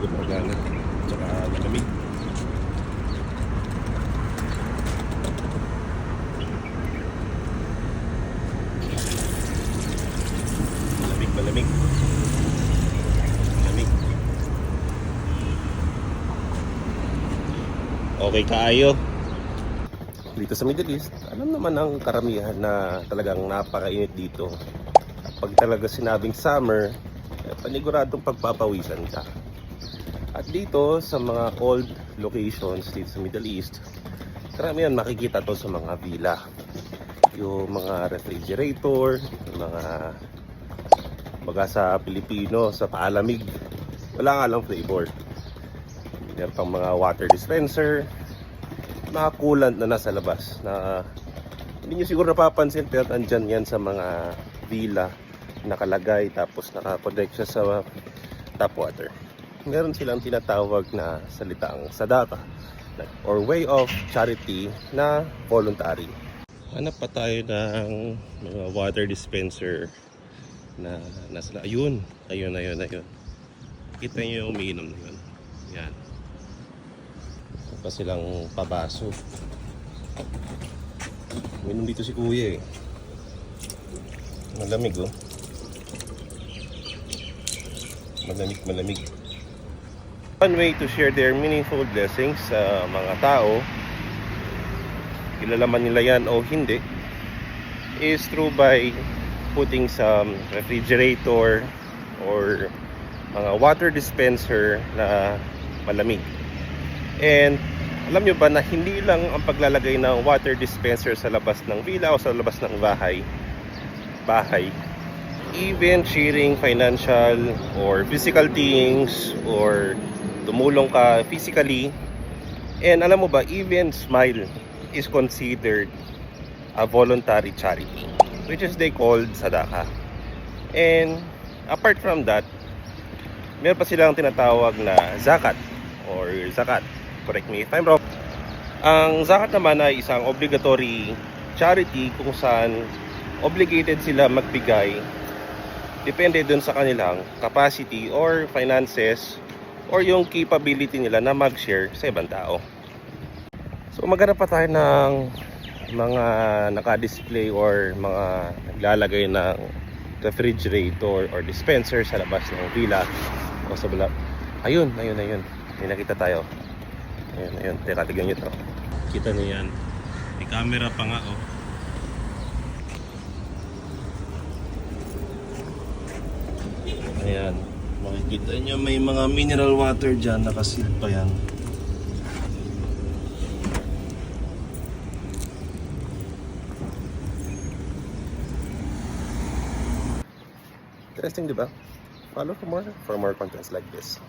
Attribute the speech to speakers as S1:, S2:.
S1: gumagana. Tsaka malamig. Malamig, malamig. Malamig. Okay kaayo. Dito sa Middle East, alam naman ang karamihan na talagang napakainit dito. Pag talaga sinabing summer, eh, paniguradong pagpapawisan ka. At dito sa mga old locations dito sa Middle East, karamihan makikita to sa mga villa. Yung mga refrigerator, yung mga baga sa Pilipino, sa paalamig, wala nga lang flavor. Meron pang mga water dispenser, mga coolant na nasa labas na hindi nyo siguro napapansin pero andyan yan sa mga villa nakalagay tapos nakakonect siya sa tap water. Meron silang tinatawag na salitang sadaka or way of charity na voluntary. Hanap pa tayo ng mga water dispenser na nasa ayun, ayun, ayun, ayun. Kita niyo yung umiinom na yun. Yan pa silang pabaso. Minom dito si kuya eh. Malamig oh. Malamig, malamig. One way to share their meaningful blessings sa mga tao, kilala man nila yan o hindi, is through by putting some refrigerator or mga water dispenser na malamig. And alam nyo ba na hindi lang ang paglalagay ng water dispenser sa labas ng villa o sa labas ng bahay, bahay, even sharing financial or physical things or tumulong ka physically, and alam mo ba, even smile is considered a voluntary charity, which is they called sadaka. And apart from that, meron pa silang tinatawag na zakat or zakat correct me if I'm wrong. Ang zakat naman ay isang obligatory charity kung saan obligated sila magbigay depende dun sa kanilang capacity or finances or yung capability nila na mag-share sa ibang tao. So maghanap pa tayo ng mga naka-display or mga naglalagay ng refrigerator or dispenser sa labas ng villa o sa bala. Ayun, ayun, ayun. May nakita tayo. Ayun, ayun. Teka, tignan nyo to. Kita niyo yan. May camera pa nga, oh. Ayan. Makikita nyo may mga mineral water dyan. Nakasil pa yan. Interesting, di ba? Follow for more for more contents like this.